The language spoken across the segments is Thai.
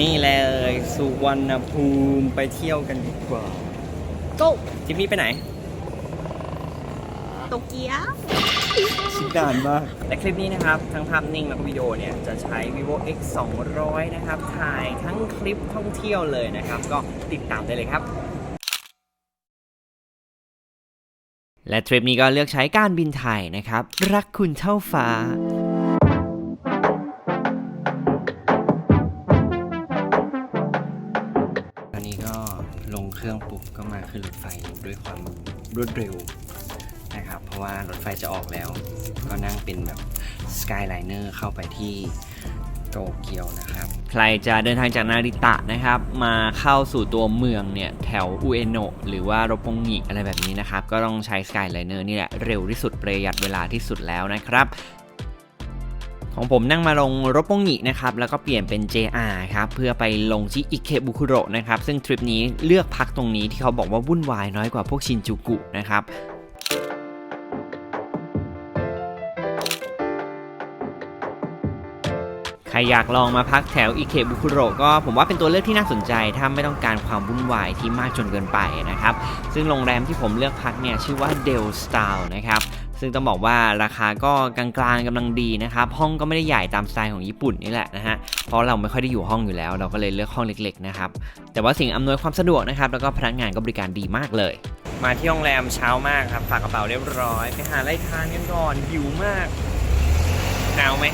นี่เลยสุวรรณภูมิไปเที่ยวกันดีกว่า go ทริปนี้ไปไหนโตเกียว ชิดานมาก และคลิปนี้นะครับ ทั้งภาพนิ่งแล้วก็วิดีโอเนี่ย จะใช้ vivo x 200 นะครับ ถ่ายทั้งคลิปท่องเที่ยวเลยนะครับ ก็ติดตามได้เลยครับ และทริปนี้ก็เลือกใช้การบินไทยนะครับ รักคุณเท่าฟ้า รื่องปุ๊บก็มาขึ้นรถไฟด้วยความรวดเร็วนะครับ เพราะว่ารถไฟจะออกแล้ว ก็นั่งเป็นแบบ Skyliner เข้าไปที่โตเกียวนะครับ ใครจะเดินทางจากนาริตะนะครับ มาเข้าสู่ตัวเมืองเนี่ยแถวอุเอโนะหรือว่าโรปงงิอะไรแบบนี้นะครับ ก็ต้องใช้ Skyliner นี่แหละเร็วที่สุดประหยัดเวลาที่สุดแล้วนะครับ ของผมนั่งมาลงรถปงหงินะครับแล้วก็เปลี่ยนเป็น JR ครับเพื่อไปลงที่อิเคบุคุโระนะครับซึ่งทริปนี้เลือกพักตรงนี้ที่เขาบอกว่าวุ่นวายน้อยกว่าพวกชินจูกุนะครับใครอยากลองมาพักแถวอิเคบุคุโระก็ผมว่าเป็นตัวเลือกที่น่าสนใจ ถ้าไม่ต้องการความวุ่นวายที่มากจนเกินไปนะครับ ซึ่งโรงแรมที่ผมเลือกพักเนี่ยชื่อว่า Del Style นะครับ ซึ่งต้องบอกว่าราคาก็กลางๆกำลังดีนะครับห้องก็ไม่ได้ใหญ่ตามสไตล์ของญี่ปุ่นนี่แหละนะฮะเพราะเราไม่ค่อยได้อยู่ห้องอยู่แล้ว เราก็เลยเลือกห้องเล็กๆนะครับแต่ว่าสิ่งอำนวยความสะดวกนะครับแล้วก็พนักงานก็บริการดีมากเลย มาที่โรงแรมเช้ามากครับฝากกระเป๋าเรียบร้อย ไปหาไรทานกันก่อนหิวมากหนาวไหม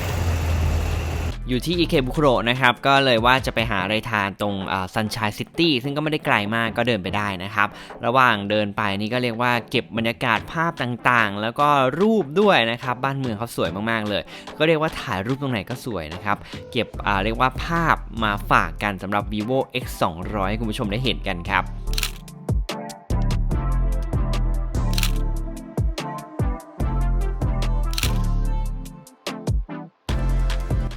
อยู่ที่อิเคบุคุโระนะครับ ก็เลยว่าจะไปหาอะไรทานตรงซันช i ยซิตี้ซึ่งก็ไม่ได้ไกลมากก็เดินไปได้นะครับ ระหว่างเดินไปนี่ก็เรียกว่าเก็บบรรยากาศภาพต่างๆ แล้วก็รูปด้วยนะครับ บ้านเมืองเขาสวยมากๆเลย ก็เรียกว่าถ่ายรูปตรงไหนก็สวยนะครับ เก็บเรียกว่าภาพมาฝากกันสำหรับ vivo x 2 0 0ให้คุณผู้ชมได้เห็นกันครับ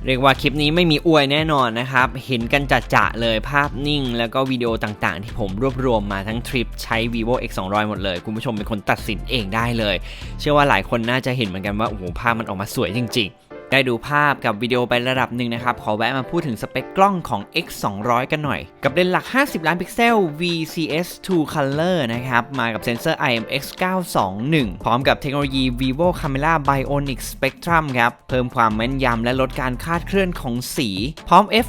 เรียกว่าคลิปนี้ไม่มีอวยแน่นอนนะครับ เห็นกันจัดจะๆเลยภาพนิ่ง แล้วก็วิดีโอต่างๆ ที่ผมรวบรวมมาทั้งทริปใช้ vivo x 2 0 0หมดเลย คุณผู้ชมเป็นคนตัดสินเองได้เลย เชื่อว่าหลายคนน่าจะเห็นเหมือนกันว่าโอ้โหภาพมันออกมาสวยจริง ๆ ได้ดูภาพกับวิดีโอไประดับหนึ่งนะครับ ขอแวะมาพูดถึงสเปคกล้องของ X 2 0 0กันหน่อย กับเลนส์หลัก 50 ล้านพิกเซล VCS 2 Color นะครับ มากับเซ็นเซอร์ IMX 921 พร้อมกับเทคโนโลยี Vivo Camera Bionic Spectrum ครับ เพิ่มความแม่นยำและลดการคาดเคลื่อนของสี พร้อม f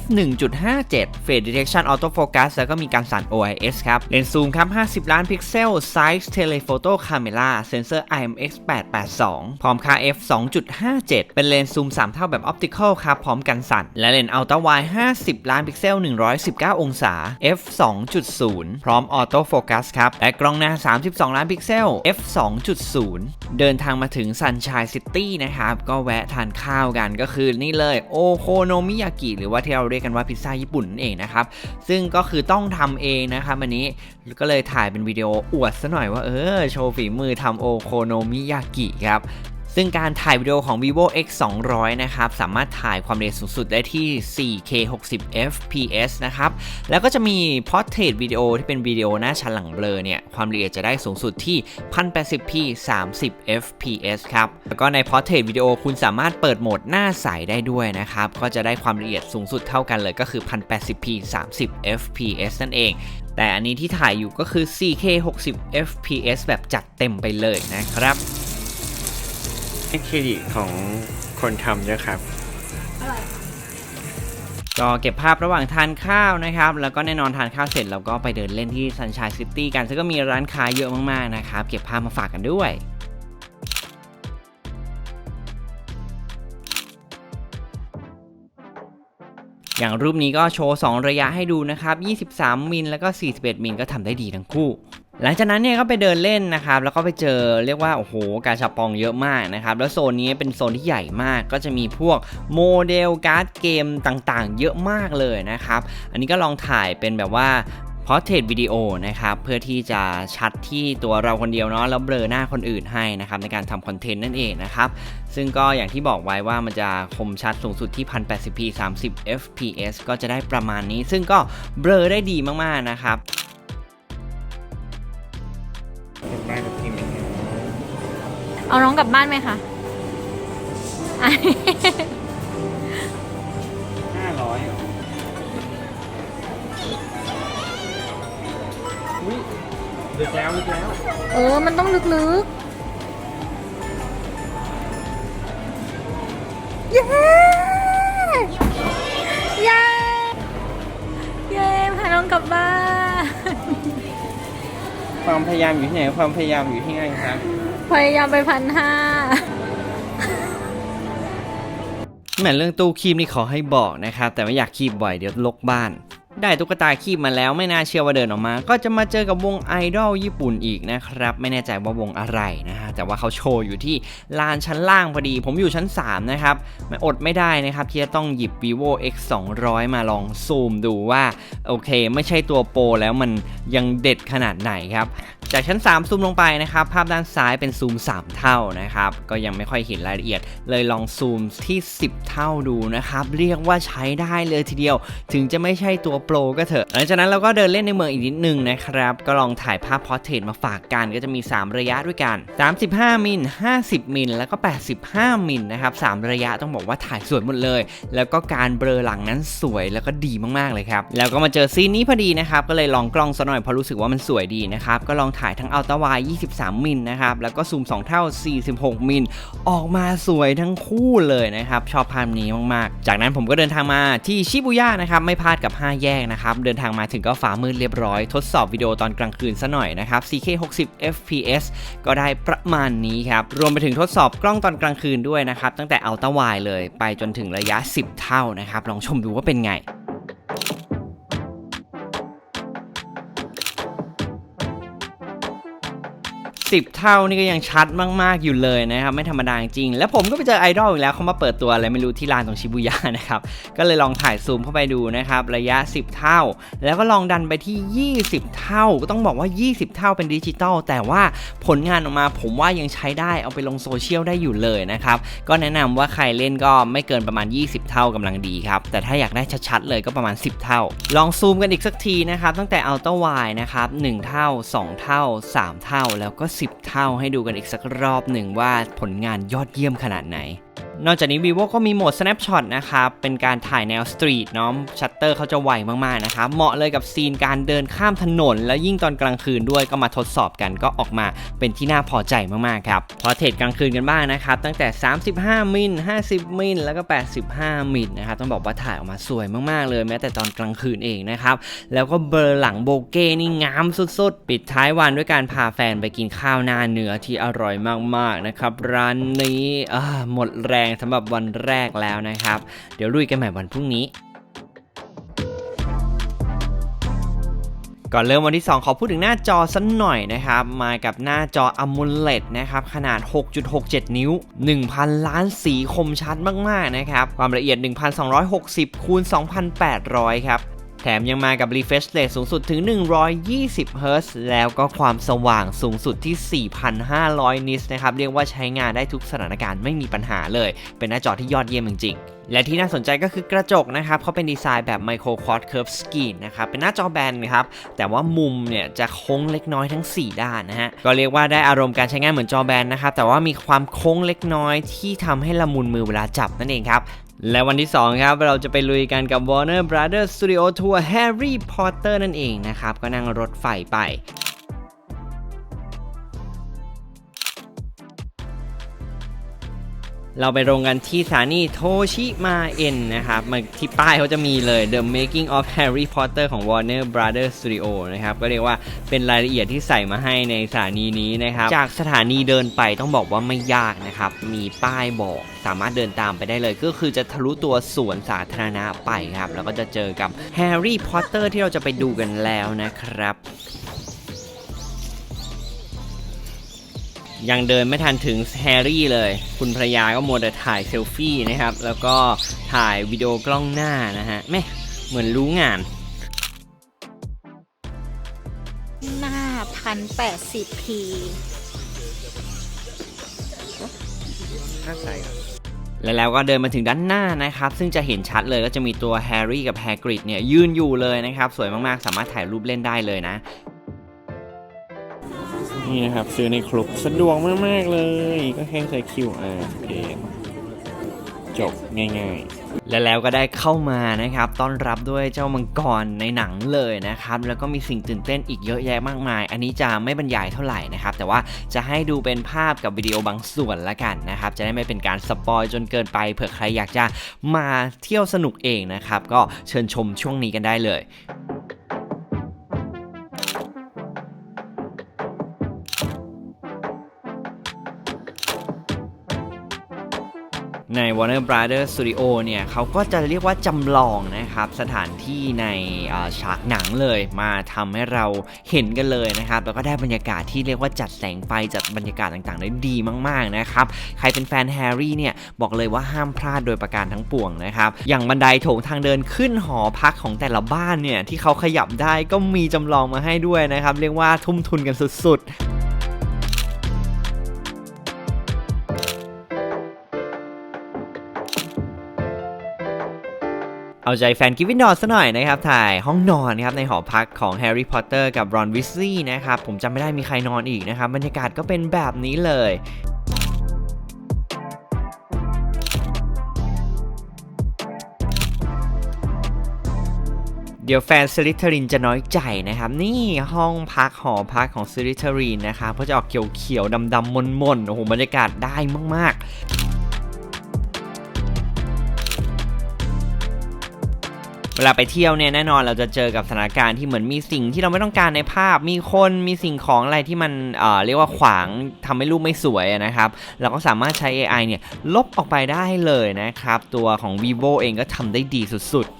1.57 Face Detection Auto Focus แล้วก็มีการสั่น OIS ครับ เลนส์ซูมครับ 50 ล้านพิกเซล Size Telephoto Camera เซ็นเซอร์ IMX 882 พร้อมค่า f 2.57 เป็นเลนส์ซูม3 เท่าแบบ Optical ครับ พร้อมกันสั่น และเลนส์ Ultra Wide 50 ล้านพิกเซล 119 องศา f 2.0 พร้อม Auto Focus ครับ และกล้องหน้า 32 ล้านพิกเซล f 2.0 เดินทางมาถึง Sunshine City นะครับ ก็แวะทานข้าวกันก็คือนี่เลยโอโคโนมิยากิหรือว่าที่เราเรียกกันว่าพิซซ่าญี่ปุ่นนั่นเองนะครับ ซึ่งก็คือต้องทำเองนะครับอันนี้ก็เลยถ่ายเป็นวิดีโออวดซะหน่อยว่าเออ โชว์ฝีมือทำโอโคโนมิยากิครับ ซึ่งการถ่ายวิดีโอของ vivo x 2 0 0นะครับ สามารถถ่ายความเร็วสูงสุดได้ที่ 4K 60 fps นะครับ แล้วก็จะมี portrait วิดีโอที่เป็นวิดีโอหน้าชั้นหลังเบลอเนี่ย ความละเอียดจะได้สูงสุดที่ 1080p 30 fps ครับ แล้วก็ใน portrait วิดีโอคุณสามารถเปิดโหมดหน้าใสได้ด้วยนะครับ ก็จะได้ความละเอียดสูงสุดเท่ากันเลยก็คือ 1080p 30 fps นั่นเองแต่อันนี้ที่ถ่ายอยู่ก็คือ 4K 60 fps แบบจัดเต็มไปเลยนะครับ ให้เครดิตของคนทำด้วยครับ ก็เก็บภาพระหว่างทานข้าวนะครับ แล้วก็แน่นอนทานข้าวเสร็จเราก็ไปเดินเล่นที่ Sunshine City กัน ซึ่งก็มีร้านค้าเยอะมากๆนะครับ เก็บภาพมาฝากกันด้วยอย่างรูปนี้ก็โชว์ 2 ระยะให้ดูนะครับ 23 มิลแล้วก็ 41 มิลก็ทำได้ดีทั้งคู่ หลังจากนั้นเนี่ยก็ไปเดินเล่นนะครับ แล้วก็ไปเจอเรียกว่าโอ้โหกาชาปองเยอะมากนะครับ แล้วโซนนี้เป็นโซนที่ใหญ่มากก็จะมีพวกโมเดลการ์ดเกมต่างๆ เยอะมากเลยนะครับ อันนี้ก็ลองถ่ายเป็นแบบว่าพอเทรตวิดีโอนะครับ เพื่อที่จะชัดที่ตัวเราคนเดียวเนาะแล้วเบลอหน้าคนอื่นให้นะครับ ในการทำคอนเทนต์นั่นเองนะครับ ซึ่งก็อย่างที่บอกไว้ว่ามันจะคมชัดสูงสุดที่ 1080p 30 fps ก็จะได้ประมาณนี้ ซึ่งก็เบลอได้ดีมากๆนะครับ กลับบ้านกับพี่มเอาน้องกลับบ้านไหมคะห้าร้อยอุ้ยดึกแล้วดึกแล้วเออ มันต้องลึกๆ เย้ เย้ เย้ พาน้องกลับบ้าน ความพยายามอยู่ที่ไหน ความพยายามอยู่ที่ไหนครับ พยายามไปพันห้าแหมเรื่องตู้คีบนี่ขอให้บอกนะครับ แต่ไม่อยากคีบบ่อยเดี๋ยวลกบ้าน ได้ตุ๊กตาคีบมาแล้วไม่น่าเชื่อว่าเดินออกมา ก็จะมาเจอกับวงไอดอลญี่ปุ่นอีกนะครับ ไม่แน่ใจว่าวงอะไรนะฮะแต่ว่าเขาโชว์อยู่ที่ลานชั้นล่างพอดี ผมอยู่ชั้น 3 นะครับไม่อดไม่ได้นะครับ ที่จะต้องหยิบ vivo x 2 0 0 มาลองซูมดูว่า โอเค ไม่ใช่ตัวโปรแล้วมันยังเด็ดขนาดไหนครับจากชั้น 3 ซูมลงไปนะครับ ภาพด้านซ้ายเป็นซูม 3 เท่านะครับ ก็ยังไม่ค่อยเห็นรายละเอียด เลยลองซูมที่ 10 เท่าดูนะครับ เรียกว่าใช้ได้เลยทีเดียว ถึงจะไม่ใช่ตัวโปรก็เถอะ หลังจากนั้นเราก็เดินเล่นในเมืองอีกนิดนึงนะครับ ก็ลองถ่ายภาพพอร์เทรตมาฝากกันก็จะมี 3 ระยะด้วยกัน 35 มิล 50 มิล แล้วก็ 85 มิลนะครับ 3 ระยะต้องบอกว่าถ่ายสวยหมดเลย แล้วก็การเบลอหลังนั้นสวยแล้วก็ดีมากๆเลยครับ แล้วก็มาเจอซีนนี้พอดีนะครับ ก็เลยลองกล้องซะหน่อยเพราะรู้สึกว่ามันสวยดีนะครับ ก็ลองถ่ายทั้งอัลตาไวด์23 มิลนะครับ แล้วก็ซูม 2 เท่า 46 มิล ออกมาสวยทั้งคู่เลยนะครับ ชอบภาพนี้มากๆ จากนั้นผมก็เดินทางมาที่ชิบุย่านะครับ ไม่พลาดกับ 5 แยกนะครับ เดินทางมาถึงก็ฟ้ามืดเรียบร้อย ทดสอบวิดีโอตอนกลางคืนซะหน่อยนะครับ 4K 60 fps ก็ได้ประมาณนี้ครับ รวมไปถึงทดสอบกล้องตอนกลางคืนด้วยนะครับ ตั้งแต่อัลตร้าไวเลยไปจนถึงระยะ 10 เท่านะครับ ลองชมดูว่าเป็นไง 10 เท่านี่ก็ยังชัดมากๆอยู่เลยนะครับ ไม่ธรรมดาจริง แล้วผมก็ไปเจอไอดอลอีกแล้วเขามาเปิดตัวอะไรไม่รู้ที่ลานตรงชิบุย่านะครับ ก็เลยลองถ่ายซูมเข้าไปดูนะครับ ระยะ 10 เท่า แล้วก็ลองดันไปที่ 20 เท่า ก็ต้องบอกว่า 20 เท่าเป็นดิจิตอลแต่ว่าผลงานออกมาผมว่ายังใช้ได้เอาไปลงโซเชียลได้อยู่เลยนะครับ ก็แนะนำว่าใครเล่นก็ไม่เกินประมาณ 20 เท่ากำลังดีครับ แต่ถ้าอยากได้ชัดๆเลยก็ประมาณ 10 เท่า ลองซูมกันอีกสักทีนะครับตั้งแต่อัลตร้าไวนะครับ1เท่า 2 เท่า 3 เท่าแล้วก็10 เท่าให้ดูกันอีกสักรอบหนึ่งว่าผลงานยอดเยี่ยมขนาดไหน นอกจากนี้ vivo ก็มีโหมด snapshot นะครับ เป็นการถ่ายแนวสตรีทเนาะชัตเตอร์เขาจะไวมากๆนะครับ เหมาะเลยกับซีนการเดินข้ามถนน แล้วยิ่งตอนกลางคืนด้วยก็มาทดสอบกันก็ออกมาเป็นที่น่าพอใจมากๆครับพอเทรดกลางคืนกันบ้างนะครับ ตั้งแต่ 35 มิล 50 มิล แล้วก็ 85 มิลนะครับ ต้องบอกว่าถ่ายออกมาสวยมากๆ เลยแม้แต่ตอนกลางคืนเองนะครับ แล้วก็เบลอร์หลังโบเก้นี่งามสุดๆ ปิดท้ายวันด้วยการพาแฟนไปกินข้าวหน้าเนื้อที่อร่อยมากๆนะครับ ร้านนี้หมดแรงสำหรับวันแรกแล้วนะครับ เดี๋ยวลุยกันใหม่วันพรุ่งนี้ก่อนเริ่มวันที่ 2 ขอพูดถึงหน้าจอสักหน่อยนะครับ มากับหน้าจอ AMOLED นะครับ ขนาด 6.67 นิ้ว 1,000 ล้านสีคมชัดมาก ๆ นะครับ ความละเอียด 1,260 คูณ 2,800 ครับ แถมยังมากับ refresh rate สูงสุดถึง 120 Hz แล้วก็ความสว่างสูงสุดที่ 4,500 นิตนะครับ เรียกว่าใช้งานได้ทุกสถานการณ์ไม่มีปัญหาเลย เป็นหน้าจอที่ยอดเยี่ยมจริงๆและที่น่าสนใจก็คือกระจกนะครับเขาเป็นดีไซน์แบบ Micro Quad Curve Screen นะครับ เป็นหน้าจอแบนครับ แต่ว่ามุมเนี่ยจะโค้งเล็กน้อยทั้ง 4 ด้านนะฮะ ก็เรียกว่าได้อารมณ์การใช้งานเหมือนจอแบนนะครับ แต่ว่ามีความโค้งเล็กน้อยที่ทำให้ละมุนมือเวลาจับนั่นเองครับ และวันที่ 2 ครับ เราจะไปลุยกันกับ Warner Brothers Studio Tour Harry Potter นั่นเองนะครับ ก็นั่งรถไฟไป เราไปลงกันที่สถานีโทชิมาเอ็นนะครับมาที่ป้ายเขาจะมีเลย The Making of Harry Potter ของ Warner Brothers Studio นะครับ ก็เรียกว่าเป็นรายละเอียดที่ใส่มาให้ในสถานีนี้นะครับ จากสถานีเดินไปต้องบอกว่าไม่ยากนะครับ มีป้ายบอกสามารถเดินตามไปได้เลย ก็คือจะทะลุตัวสวนสาธารณะไปครับ แล้วก็จะเจอกับ Harry Potter ที่เราจะไปดูกันแล้วนะครับ ยังเดินไม่ทันถึงแฮร์รี่เลย คุณภรรยาก็มัวแต่ถ่ายเซลฟี่นะครับ แล้วก็ถ่ายวิดีโอกล้องหน้านะฮะแม่เหมือนรู้งาน หน้าพันแปดสิบพีน่าใส่ครับและแล้วก็เดินมาถึงด้านหน้านะครับ ซึ่งจะเห็นชัดเลยก็จะมีตัวแฮร์รี่กับแฮกริดเนี่ยยืนอยู่เลยนะครับ สวยมากๆ สามารถถ่ายรูปเล่นได้เลยนะ นี่นะครับ ซื้อในคลุกสะดวกมาก ๆ เลย ก็แค่ใช้ QR โอเคจบง่าย ๆและแล้วก็ได้เข้ามานะครับ ต้อนรับด้วยเจ้ามังกรในหนังเลยนะครับ แล้วก็มีสิ่งตื่นเต้นอีกเยอะแยะมากมาย อันนี้จะไม่บรรยายเท่าไหร่นะครับ แต่ว่าจะให้ดูเป็นภาพกับวิดีโอบางส่วนละกันนะครับ จะได้ไม่เป็นการสปอยจนเกินไป เผื่อใครอยากจะมาเที่ยวสนุกเองนะครับ ก็เชิญชมช่วงนี้กันได้เลย ใน Warner Brothers Studio เนี่ยเขาก็จะเรียกว่าจำลองนะครับ สถานที่ในฉากหนังเลยมาทำให้เราเห็นกันเลยนะครับ แล้วก็ได้บรรยากาศที่เรียกว่าจัดแสงไฟจัดบรรยากาศต่างๆ ได้ดีมากๆนะครับ ใครเป็นแฟนแฮร์รี่เนี่ย บอกเลยว่าห้ามพลาดโดยประการทั้งปวงนะครับ อย่างบันไดโถงทางเดินขึ้นหอพักของแต่ละบ้านเนี่ยที่เขาขยับได้ก็มีจำลองมาให้ด้วยนะครับ เรียกว่าทุ่มทุนกันสุดๆ เอาใจแฟนกิฟฟินดอร์ซะหน่อยนะครับ ถ่ายห้องนอนนะครับในหอพักของแฮร์รี่พอตเตอร์กับรอนวิสลีย์นะครับ ผมจำไม่ได้มีใครนอนอีกนะครับ บรรยากาศก็เป็นแบบนี้เลยเดี๋ยวแฟนซิลิทรินจะน้อยใจนะครับ นี่ห้องพักหอพักของซิลิทรินนะครับก็จะออกเขียวๆดำๆมนๆโอ้โหบรรยากาศได้มาก วลาไปเที่ยวเนี่ยแน่นอนเราจะเจอกับสถานการณ์ที่เหมือนมีสิ่งที่เราไม่ต้องการในภาพ มีคนมีสิ่งของอะไรที่มันเอ่อเรียกว่าขวางทำให้รูปไม่สวยนะครับ เราก็สามารถใช้ AI เนี่ยลบออกไปได้เลยนะครับ ตัวของ vivo เองก็ทำได้ดีสุดๆ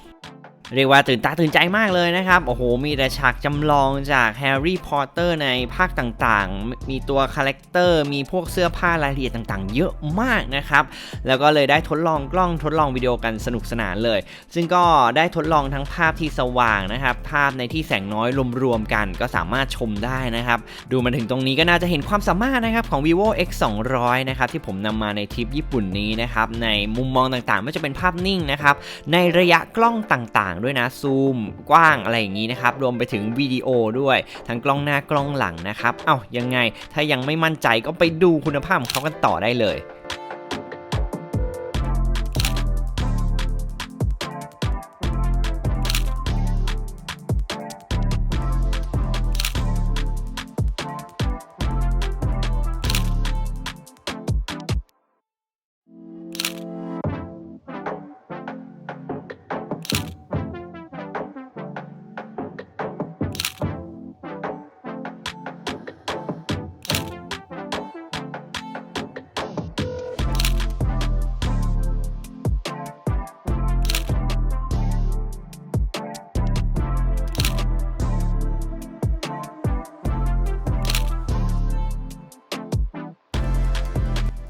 เรียกว่าตื่นตาตื่นใจมากเลยนะครับ โอ้โห มีแต่ฉากจำลองจากแฮร์รี่พอตเตอร์ในภาคต่างๆ มีตัวคาแรคเตอร์ มีพวกเสื้อผ้ารายละเอียดต่างๆ เยอะมากนะครับ แล้วก็เลยได้ทดลองกล้องทดลองวิดีโอกันสนุกสนานเลย ซึ่งก็ได้ทดลองทั้งภาพที่สว่างนะครับ ภาพในที่แสงน้อยรวมๆกัน ก็สามารถชมได้นะครับ ดูมาถึงตรงนี้ก็น่าจะเห็นความสามารถนะครับของ vivo x 2 0 0นะครับที่ผมนำมาในทริปญี่ปุ่นนี้นะครับ ในมุมมองต่างๆ ไม่ว่าจะเป็นภาพนิ่งนะครับ ในระยะกล้องต่างๆด้วยนะซูมกว้างอะไรอย่างนี้นะครับรวมไปถึงวิดีโอด้วย ทั้งกล้องหน้ากล้องหลังนะครับเอ้ายังไงถ้ายังไม่มั่นใจก็ไปดูคุณภาพของเขากันต่อได้เลย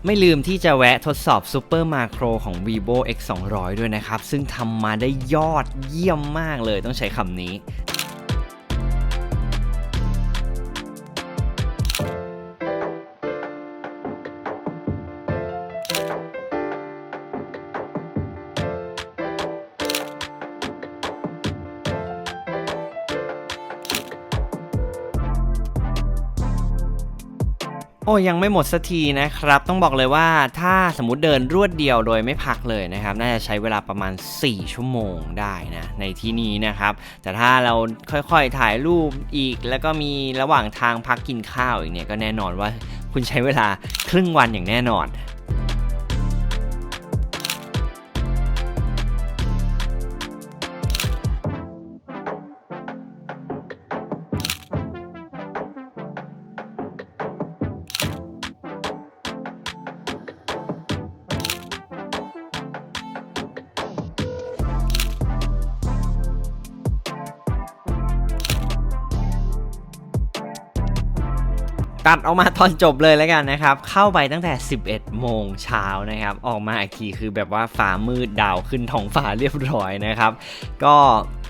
ไม่ลืมที่จะแวะทดสอบซูเปอร์มาโครของ vivo x 2 0 0ด้วยนะครับ ซึ่งทำมาได้ยอดเยี่ยมมากเลยต้องใช้คำนี้ อ้ยังไม่หมดสักทีนะครับ ต้องบอกเลยว่าถ้าสมมติเดินรวดเดียวโดยไม่พักเลยนะครับ น่าจะใช้เวลาประมาณ 4 ชั่วโมงได้นะในที่นี้นะครับ แต่ถ้าเราค่อยๆถ่ายรูปอีก แล้วก็มีระหว่างทางพักกินข้าวอีกเนี่ยก็แน่นอนว่าคุณใช้เวลาครึ่งวันอย่างแน่นอน ตัดออกมาตอนจบเลยแล้วกันนะครับ เข้าไปตั้งแต่ 11 โมงเช้านะครับ ออกมาอีกทีคือแบบว่าฟ้ามืดดาวขึ้นท้องฟ้าเรียบร้อยนะครับ ก็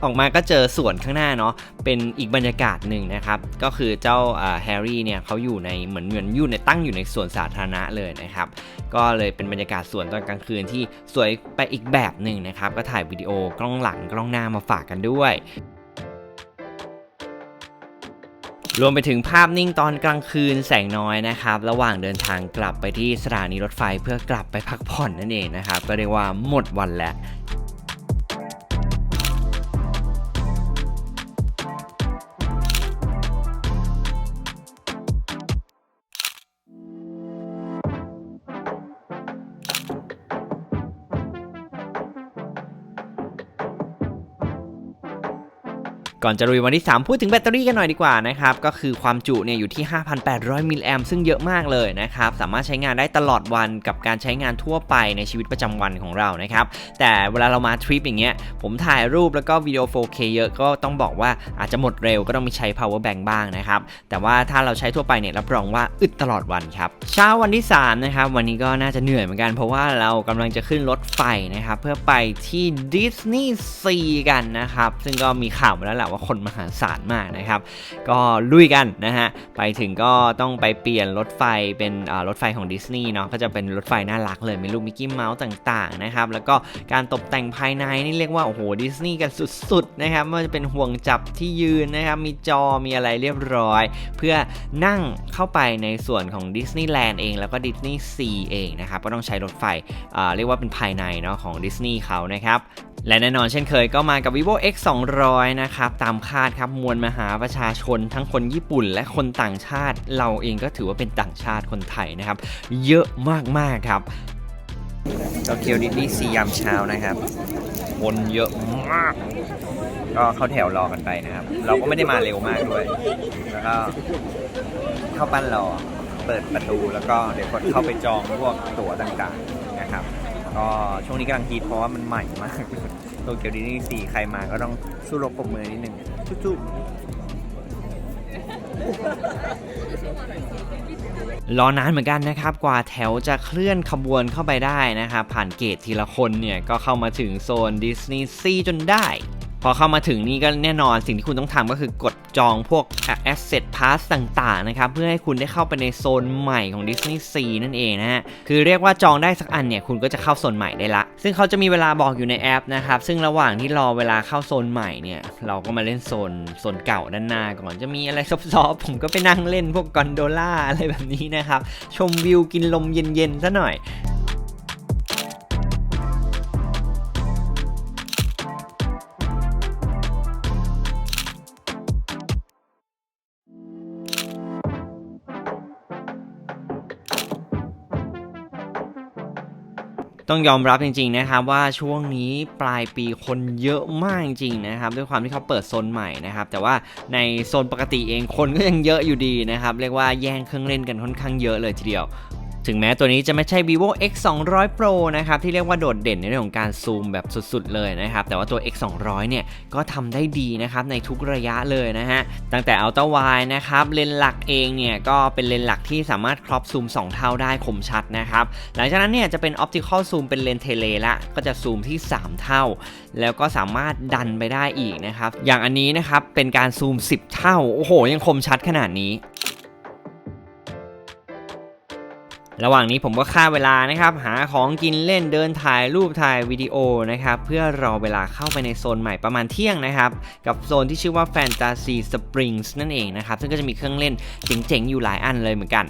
ออกมาก็เจอสวนข้างหน้าเนาะเป็นอีกบรรยากาศหนึ่งนะครับ ก็คือเจ้าแฮร์รี่เนี่ยเขาอยู่ในเหมือนเหมือนอยู่ในตั้งอยู่ในสวนสาธารณะเลยนะครับ ก็เลยเป็นบรรยากาศสวนตอนกลางคืนที่สวยไปอีกแบบหนึ่งนะครับ ก็ถ่ายวิดีโอกล้องหลังกล้องหน้ามาฝากกันด้วย รวมไปถึงภาพนิ่งตอนกลางคืนแสงน้อยนะครับ ระหว่างเดินทางกลับไปที่สถานีรถไฟเพื่อกลับไปพักผ่อนนั่นเองนะครับ ก็เรียกว่าหมดวันแล้ว ก่อนจะลุยวันที่ 3 พูดถึงแบตเตอรี่กันหน่อยดีกว่านะครับ ก็คือความจุเนี่ยอยู่ที่ 5,800 มิลลิแอมซึ่งเยอะมากเลยนะครับ สามารถใช้งานได้ตลอดวันกับการใช้งานทั่วไปในชีวิตประจำวันของเรานะครับ แต่เวลาเรามาทริปอย่างเงี้ย ผมถ่ายรูปแล้วก็วิดีโอ 4K เยอะก็ต้องบอกว่าอาจจะหมดเร็วก็ต้องมีใช้ power bank บ้างนะครับ แต่ว่าถ้าเราใช้ทั่วไปเนี่ยรับรองว่าอึดตลอดวันครับ เช้าวันที่3นะครับวันนี้ก็น่าจะเหนื่อยเหมือนกันเพราะว่าเรากำลังจะขึ้นรถไฟนะครับเพื่อไปที่ดิสนีย์ซีกันนะครับซึ่งก็มีข่าวมาแล้วแหละว่าคนมหาศาลมากนะครับ ก็ลุยกันนะฮะ ไปถึงก็ต้องไปเปลี่ยนรถไฟเป็นรถไฟของดิสนีย์เนาะ ก็จะเป็นรถไฟน่ารักเลยมีรูปมิกกี้เมาส์ต่างๆนะครับ แล้วก็การตกแต่งภายในนี่เรียกว่าโอ้โหดิสนีย์กันสุดๆนะครับไม่ว่าจะเป็นห่วงจับที่ยืนนะครับ มีจอมีอะไรเรียบร้อย เพื่อนั่งเข้าไปในส่วนของดิสนีย์แลนด์เองแล้วก็ดิสนีย์ซีเองนะครับ ก็ต้องใช้รถไฟเรียกว่าเป็นภายในเนาะของดิสนีย์เขานะครับ และแน่นอนเช่นเคยก็มากับ vivo x 2 0 0นะครับ ตามคาดครับมวลมหาประชาชนทั้งคนญี่ปุ่นและคนต่างชาติ เราเองก็ถือว่าเป็นต่างชาติคนไทยนะครับ เยอะมาก ๆ ครับโตเกียวดิสนีย์ซียามเช้านะครับ คนเยอะมาก ก็เข้าแถวรอกันไปนะครับ เราก็ไม่ได้มาเร็วมากด้วย แล้วก็เข้าปั้นรอ เปิดประตูแล้วก็เดี๋ยวกดเข้าไปจองพวกตั๋วต่างๆนะครับ ก็ช่วงนี้กำลังฮิตเพราะว่ามันใหม่มากโตเกียวดิสนีย์ซีใครมาก็ต้องสู้รบปรบมือนิดนึงจุ๊บรอนานเหมือนกันนะครับ กว่าแถวจะเคลื่อนขบวนเข้าไปได้นะครับผ่านเกตทีละคนเนี่ย ก็เข้ามาถึงโซนดิสนีย์ซีจนได้ พอเข้ามาถึงนี่ก็แน่นอนสิ่งที่คุณต้องทำก็คือกดจองพวก Asset Pass ต่างๆนะครับ เพื่อให้คุณได้เข้าไปในโซนใหม่ของ Disney Sea นั่นเองนะฮะ คือเรียกว่าจองได้สักอันเนี่ย คุณก็จะเข้าโซนใหม่ได้ละ ซึ่งเขาจะมีเวลาบอกอยู่ในแอปนะครับ ซึ่งระหว่างที่รอเวลาเข้าโซนใหม่เนี่ย เราก็มาเล่นโซนโซนเก่าด้านหน้าก่อนจะมีอะไรซอฟๆผมก็ไปนั่งเล่นพวกกอนโดล่าอะไรแบบนี้นะครับชมวิวกินลมเย็นๆซะหน่อย ต้องยอมรับจริงๆนะครับว่าช่วงนี้ปลายปีคนเยอะมากจริงๆนะครับด้วยความที่เขาเปิดโซนใหม่นะครับแต่ว่าในโซนปกติเองคนก็ยังเยอะอยู่ดีนะครับเรียกว่าแย่งเครื่องเล่นกันค่อนข้างเยอะเลยทีเดียว ถึงแม้ตัวนี้จะไม่ใช่ vivo x 2 0 0 pro นะครับที่เรียกว่าโดดเด่นในเรื่องของการซูมแบบสุดๆเลยนะครับแต่ว่าตัว x 2 0 0เนี่ยก็ทำได้ดีนะครับในทุกระยะเลยนะฮะตั้งแต่ ultra wide นะครับเลนส์หลักเองเนี่ยก็เป็นเลนส์หลักที่สามารถครอบซูม 2 เท่าได้คมชัดนะครับหลังจากนั้นเนี่ยจะเป็น optical zoom เป็นเลนส์เทเลละก็จะซูมที่ 3 เท่า แล้วก็สามารถดันไปได้อีกนะครับอย่างอันนี้นะครับเป็นการซูม 10 เท่าโอ้โหยังคมชัดขนาดนี้ ระหว่างนี้ผมก็ฆ่าเวลานะครับ หาของกินเล่นเดินถ่ายรูปถ่ายวิดีโอนะครับ เพื่อรอเวลาเข้าไปในโซนใหม่ประมาณเที่ยงนะครับ กับโซนที่ชื่อว่า Fantasy Springs นั่นเองนะครับ ซึ่งก็จะมีเครื่องเล่นเจ๋งๆ อยู่หลายอันเลยเหมือนกัน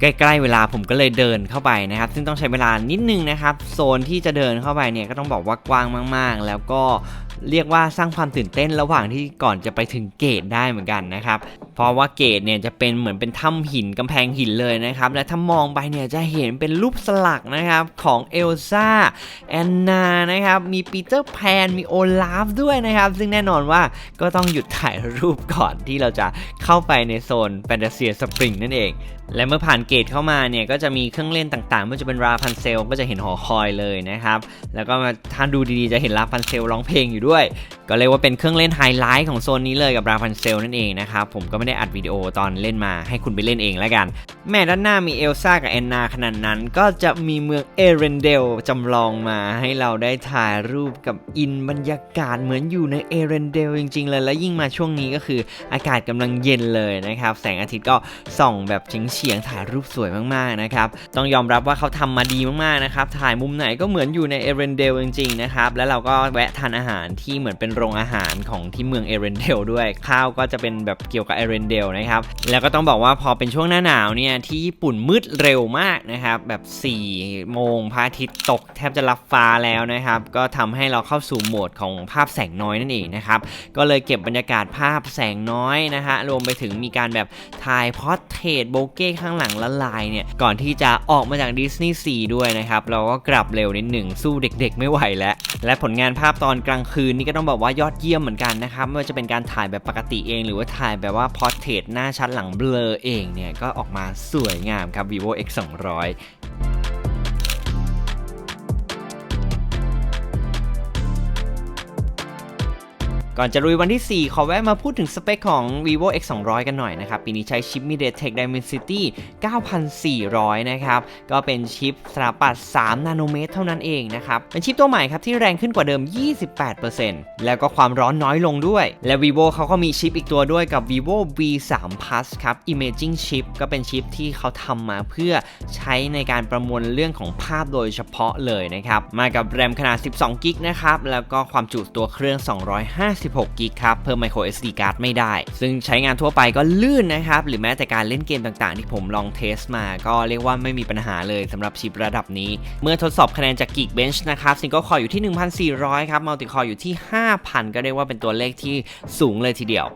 ใกล้ๆเวลาผมก็เลยเดินเข้าไปนะครับ ซึ่งต้องใช้เวลานิดนึงนะครับ โซนที่จะเดินเข้าไปเนี่ยก็ต้องบอกว่ากว้างมากๆ แล้วก็เรียกว่าสร้างความตื่นเต้นระหว่างที่ก่อนจะไปถึงเกตได้เหมือนกันนะครับ เพราะว่าเกตเนี่ยจะเป็นเหมือนเป็นถ้ำหินกำแพงหินเลยนะครับ และถ้ามองไปเนี่ยจะเห็นเป็นรูปสลักนะครับของเอลซ่าแอนนานะครับ มีปีเตอร์แพน มีโอลาฟด้วยนะครับ ซึ่งแน่นอนว่าก็ต้องหยุดถ่ายรูปก่อนที่เราจะเข้าไปในโซนแฟนตาเซียสปริงนั่นเอง และเมื่อผ่านเกตเข้ามาเนี่ยก็จะมีเครื่องเล่นต่างๆไม่ว่าจะเป็นราพันเซลก็จะเห็นหอคอยเลยนะครับ แล้วก็ถ้าดูดีๆจะเห็นราพันเซลร้องเพลงอยู่ด้วย ก็เรียกว่าเป็นเครื่องเล่นไฮไลท์ของโซนนี้เลยกับราพันเซลนั่นเองนะครับ ผมก็ไม่ได้อัดวิดีโอตอนเล่นมาให้คุณไปเล่นเองแล้วกัน แม่ด้านหน้ามีเอลซ่ากับแอนนาขนาดนั้น ก็จะมีเมืองเอเรนเดลจำลองมาให้เราได้ถ่ายรูปกับอินบรรยากาศเหมือนอยู่ในเอเรนเดลจริง ๆ เลยและยิ่งมาช่วงนี้ก็คืออากาศกำลังเย็นเลยนะครับแสงอาทิตย์ก็ส่องแบบเฉียงๆถ่ายรูปสวยมากๆนะครับ ต้องยอมรับว่าเขาทำมาดีมากๆนะครับ ถ่ายมุมไหนก็เหมือนอยู่ในเอเรนเดลจริงๆนะครับ แล้วเราก็แวะทานอาหารที่เหมือนเป็นโรงอาหารของที่เมืองเอเรนเดลด้วย ข้าวก็จะเป็นแบบเกี่ยวกับเอเรนเดลนะครับ แล้วก็ต้องบอกว่าพอเป็นช่วงหน้าหนาวเนี่ยที่ญี่ปุ่นมืดเร็วมากนะครับ แบบ4โมงพระอาทิตย์ตกแทบจะรับฟ้าแล้วนะครับ ก็ทำให้เราเข้าสู่โหมดของภาพแสงน้อยนั่นเองนะครับ ก็เลยเก็บบรรยากาศภาพแสงน้อยนะฮะ รวมไปถึงมีการแบบถ่ายพอร์เทรตโบเก้ข้างหลังละ Line เนี่ย ก่อนที่จะออกมาจากดิสนีย์ซีด้วยนะครับ เราก็กลับเร็วนิดหนึ่งสู้เด็กๆ ไม่ไหวแล้ว และผลงานภาพตอนกลางคืนนี่ก็ต้องบอกว่ายอดเยี่ยมเหมือนกันนะครับ ไม่ว่าจะเป็นการถ่ายแบบปกติเอง หรือว่าถ่ายแบบว่าพอร์เทรตหน้าชัดหลังเบลอเองเนี่ยก็ออกมาสวยงามครับ vivo x 2 ก่อนจะลุยวันที่ 4 ขอแวะมาพูดถึงสเปคของ vivo x 2 0 0กันหน่อยนะครับ ปีนี้ใช้ชิป MediaTek Dimensity 9400 นะครับ ก็เป็นชิปสถาปัตย์3นาโนเมตรเท่านั้นเองนะครับ เป็นชิปตัวใหม่ครับที่แรงขึ้นกว่าเดิม 28%แล้วก็ความร้อนน้อยลงด้วย และ vivo เขาก็มีชิปอีกตัวด้วยกับ vivo v 3 plus ครับ imaging chip ก็เป็นชิปที่เขาทำมาเพื่อใช้ในการประมวลเรื่องของภาพโดยเฉพาะเลยนะครับ มากับแรมขนาด 12 กิกนะครับ แล้วก็ความจุตัวเครื่อง16กิกครับเพิ่ม micro SD card ไม่ได้ ซึ่งใช้งานทั่วไปก็ลื่นนะครับ หรือแม้แต่การเล่นเกมต่างๆ ที่ผมลองเทสมาก็เรียกว่าไม่มีปัญหาเลยสำหรับชิประดับนี้ เมื่อทดสอบคะแนนจาก Geekbench นะครับซิงกอลคอยอยู่ที่ 1,400 ครับ Multi Core อยู่ที่ 5,000 ก็เรียกว่าเป็นตัวเลขที่สูงเลยทีเดียว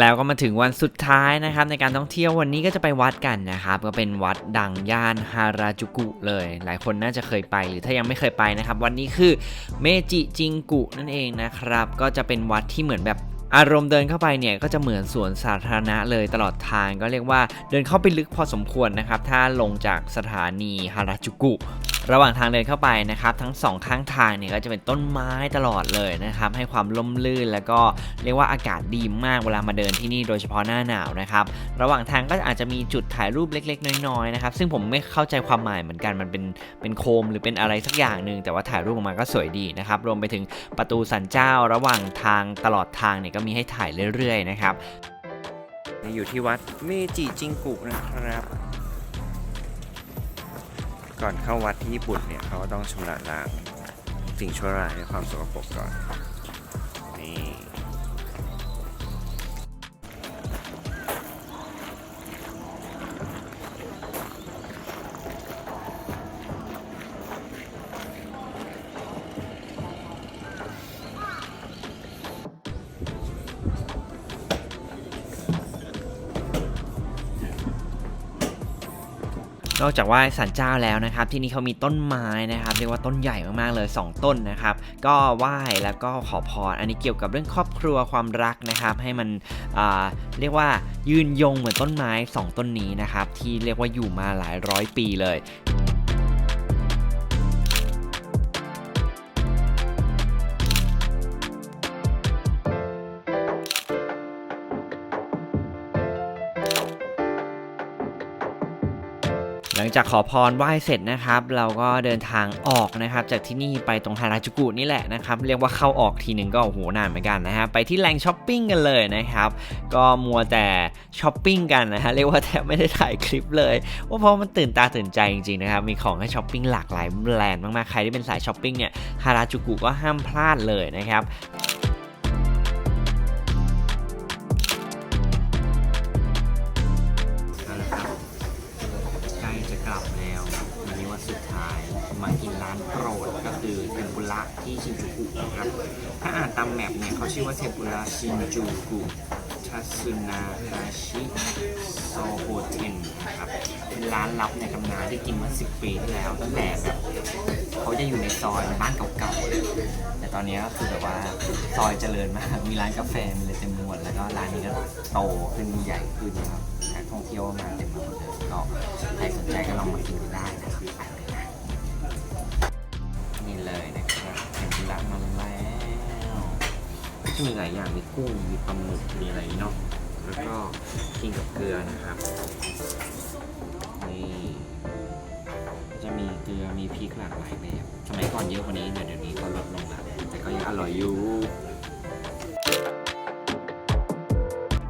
แล้วก็มาถึงวันสุดท้ายนะครับในการท่องเที่ยววันนี้ก็จะไปวัดกันนะครับก็เป็นวัดดังย่านฮาราจูกุเลย หลายคนน่าจะเคยไปหรือถ้ายังไม่เคยไปนะครับวันนี้คือเมจิจิงกุนั่นเองนะครับก็จะเป็นวัดที่เหมือนแบบ อารมณ์เดินเข้าไปเนี่ยก็จะเหมือนสวนสาธารณะเลยตลอดทางก็เรียกว่าเดินเข้าไปลึกพอสมควรนะครับ ถ้าลงจากสถานีฮาราจูกุระหว่างทางเดินเข้าไปนะครับ ทั้งสองข้างทางเนี่ยก็จะเป็นต้นไม้ตลอดเลยนะครับ ให้ความล่มลื่นแล้วก็เรียกว่าอากาศดีมากเวลามาเดินที่นี่โดยเฉพาะหน้าหนาวนะครับ ระหว่างทางก็อาจจะมีจุดถ่ายรูปเล็ก ๆ น้อยๆนะครับ ซึ่งผมไม่เข้าใจความหมายเหมือนกันมันเป็นเป็นโคมหรือเป็นอะไรสักอย่างหนึ่งแต่ว่าถ่ายรูปออกมาก็สวยดีนะครับรวมไปถึงประตูสันเจ้าระหว่างทางตลอดทางเนี่ยก็มีให้ถ่ายเรื่อยๆนะครับอยู่ที่วัดเมจิจิงกุนะครับ ก่อนเข้าวัดที่ญี่ปุ่นเนี่ยเขาก็ต้องชำระล้างสิ่งชั่วร้ายในความสกปรกก่อน อกจากว่าสันเจ้าแล้วนะครับ ที่นี่เขามีต้นไม้นะครับ เรียกว่าต้นใหญ่มากๆเลย 2 ต้นนะครับ ก็ไหว้แล้วก็ขอพรอันนี้เกี่ยวกับเรื่องครอบครัวความรักนะครับ ให้มันเรียกว่ายืนยงเหมือนต้นไม้ 2 ต้นนี้นะครับ ที่เรียกว่าอยู่มาหลายร้อยปีเลย จากขอพรไหว้เสร็จนะครับ เราก็เดินทางออกนะครับ จากที่นี่ไปตรงฮาราจูกุนี่แหละนะครับเรียกว่าเข้าออกทีหนึ่งก็โอ้โหนานเหมือนกันนะฮะไปที่แหล่งช้อปปิ้งกันเลยนะครับ ก็มัวแต่ช้อปปิ้งกันนะฮะเรียกว่าแทบไม่ได้ถ่ายคลิปเลยว่าเพราะมันตื่นตาตื่นใจจริงๆนะครับมีของให้ช้อปปิ้งหลากหลายแบรนด์มากๆใครที่เป็นสายช้อปปิ้งเนี่ยฮาราจูกุก็ห้ามพลาดเลยนะครับ ตามแมปเนี่ยเขาชื่อว่าเทปุระชินจูกุทัสึนาฮาชิโซโฮเทนนะครับเป็นร้านลับในตำนานที่กินมื่อ10ปีที่แล้วตั้งแต่แบบเขาจะอยู่ในซอยบ้านเก่าๆเลยแต่ตอนนี้ก็คือแบบว่าซอยเจริญมากมีร้านกาแฟมีเลยเต็มไปหมดแล้วก็ร้านนี้ก็โตขึ้นใหญ่ขึ้นนะครับนักท่องเที่ยวมาเต็มไปหมดเลยก็ใครสนใจก็ลองมากินดูได้นะครับนี่เลยนะครับเทมปุระมาแล้ว ก็มีหลายอย่างมีกุ้งมีปลาหมึกมีอะไรเนาะแล้วก็กินกับเกลือนะครับนี่จะมีเกลือมีพริกหลากหลายแบบสมัยก่อนเยอะกว่านี้แต่เดี๋ยวนี้ก็ลดลงแล้วแต่ก็ยังอร่อยอยู่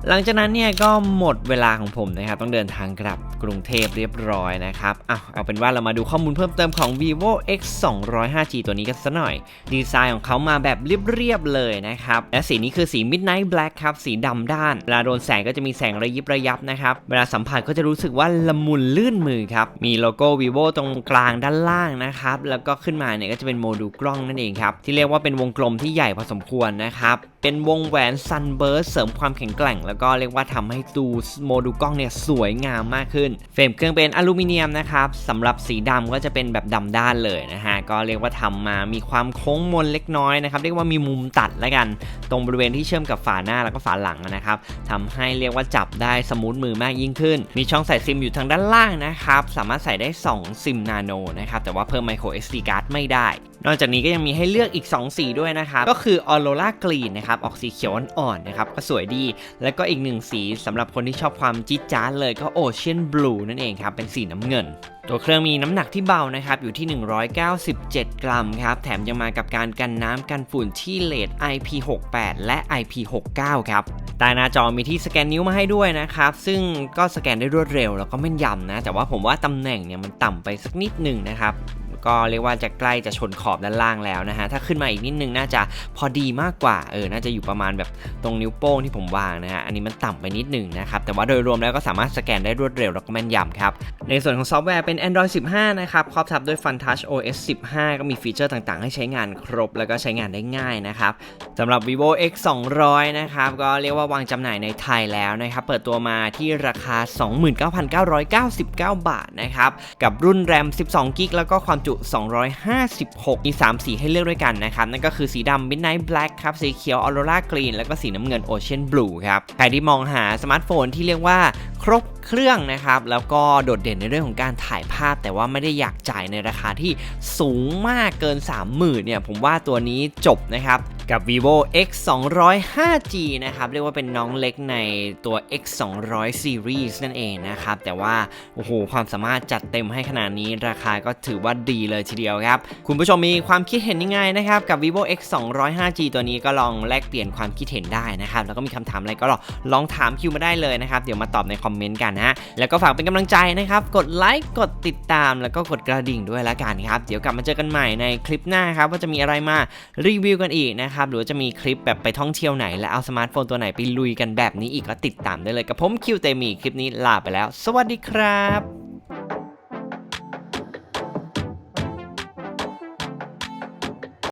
หลังจากนั้นเนี่ยก็หมดเวลาของผมนะครับ ต้องเดินทางกลับ กรุงเทพเรียบร้อยนะครับเอาเอาเป็นว่าเรามาดูข้อมูลเพิ่มเติมของ vivo x 2 0 5 g ตัวนี้กันสัหน่อย ดีไซน์ของเขามาแบบเรียบๆเลยนะครับ และสีนี้คือสี midnight black ครับ สีดำด้าน เวลาโดนแสงก็จะมีแสงระยิบระยับนะครับ เวลาสัมผัสก็จะรู้สึกว่าละมุนลื่นมือครับ มีโลโก้ vivo ตรงกลางด้านล่างนะครับ แล้วก็ขึ้นมาเนี่ยก็จะเป็นโมดูลกล้องนั่นเองครับ ที่เรียกว่าเป็นวงกลมที่ใหญ่พอสมควรนะครับ เป็นวงแหวน Sunburst เสริมความแข็งแกร่ง แล้วก็เรียกว่าทำให้ดูโมดูกล้องเนี่ยสวยงามมากขึ้น เฟรมเครื่องเป็นอลูมิเนียมนะครับสำหรับสีดำก็จะเป็นแบบดำด้านเลยนะฮะก็เรียกว่าทำมามีความโค้งมนเล็กน้อยนะครับเรียกว่ามีมุมตัดแล้วกัน ตรงบริเวณที่เชื่อมกับฝาหน้าแล้วก็ฝาหลังนะครับทำให้เรียกว่าจับได้สมูทมือมากยิ่งขึ้น มีช่องใส่ซิมอยู่ทางด้านล่างนะครับสามารถใส่ได้ 2 ซิมนาโนนะครับแต่ว่าเพิ่ม micro SD card ไม่ได้ นอกจากนี้ก็ยังมีให้เลือกอีก 2 สีด้วยนะครับก็คือ Aurora Green นะครับออกสีเขียวอ่อนๆนะครับก็สวยดี แล้วก็อีกหนึ่งสีสำหรับคนที่ชอบความจี๊ดจ๊าดเลยก็ Ocean Blue นั่นเองครับเป็นสีน้ำเงินตัวเครื่องมีน้ำหนักที่เบานะครับอยู่ที่ 197 กรัมครับแถมยังมากับการกันน้ำกันฝุ่นที่เลด IP68 และ IP69 ครับใต้หน้าจอมีที่สแกนนิ้วมาให้ด้วยนะครับ ซึ่งก็สแกนได้รวดเร็วแล้วก็แม่นยำนะ แต่ว่าผมว่าตำแหน่งเนี่ยมันต่ำไปสักนิดหนึ่งนะครับ ก็เรียกว่าจะใกล้จะชนขอบด้านล่างแล้วนะฮะ ถ้าขึ้นมาอีกนิดนึงน่าจะพอดีมากกว่า เออ น่าจะอยู่ประมาณแบบตรงนิ้วโป้งที่ผมวางนะฮะ อันนี้มันต่ำไปนิดหนึ่งนะครับ แต่ว่าโดยรวมแล้วก็สามารถสแกนได้รวดเร็วแล้วก็แม่นยำครับ ในส่วนของซอฟต์แวร์เป็น Android 15 นะครับ ครอบทับด้วย FunTouch OS 15 ก็มีฟีเจอร์ต่างๆ ให้ใช้งานครบแล้วก็ใช้งานได้ง่ายนะครับสำหรับ vivo x 200นะครับ ก็เรียกว่าวางจำหน่ายในไทยแล้วนะครับ เปิดตัวมาที่ราคา 29,999 บาทนะครับ กับรุ่นแรม 12กิกแล้วก็ความจุ256 มี 3 สีให้เลือกด้วยกันนะครับ นั่นก็คือสีดำ Midnight Black ครับ สีเขียว Aurora Green แล้วก็สีน้ำเงิน Ocean Blue ครับ ใครที่มองหาสมาร์ทโฟนที่เรียกว่าครบ เครื่องนะครับ แล้วก็โดดเด่นในเรื่องของการถ่ายภาพ แต่ว่าไม่ได้อยากจ่ายในราคาที่สูงมากเกิน 30,000เนี่ยผมว่าตัวนี้จบนะครับกับ vivo x 2 0 5G นะครับ เรียกว่าเป็นน้องเล็กในตัว x 2 0 0 series นั่นเองนะครับ แต่ว่า โอ้โห ความสามารถจัดเต็มให้ขนาดนี้ราคาก็ถือว่าดีเลยทีเดียวครับ คุณผู้ชมมีความคิดเห็นยังไงนะครับ กับ vivo x 2 0 5G ตัวนี้ก็ลองแลกเปลี่ยนความคิดเห็นได้นะครับ แล้วก็มีคำถามอะไรก็ลองถามคิวมาได้เลยนะครับ เดี๋ยวมาตอบในคอมเมนต์กันนะแล้วก็ฝากเป็นกำลังใจนะครับ กดไลค์กดติดตามแล้วก็กดกระดิ่งด้วยละกันครับ เดี๋ยวกลับมาเจอกันใหม่ในคลิปหน้าครับว่าจะมีอะไรมารีวิวกันอีกนะครับหรือว่าจะมีคลิปแบบไปท่องเที่ยวไหน และเอาสมาร์ทโฟนตัวไหนไปลุยกันแบบนี้อีกก็ติดตามได้เลยกับผมคิวเตมีคลิปนี้ลาไปแล้ว สวัสดีครับ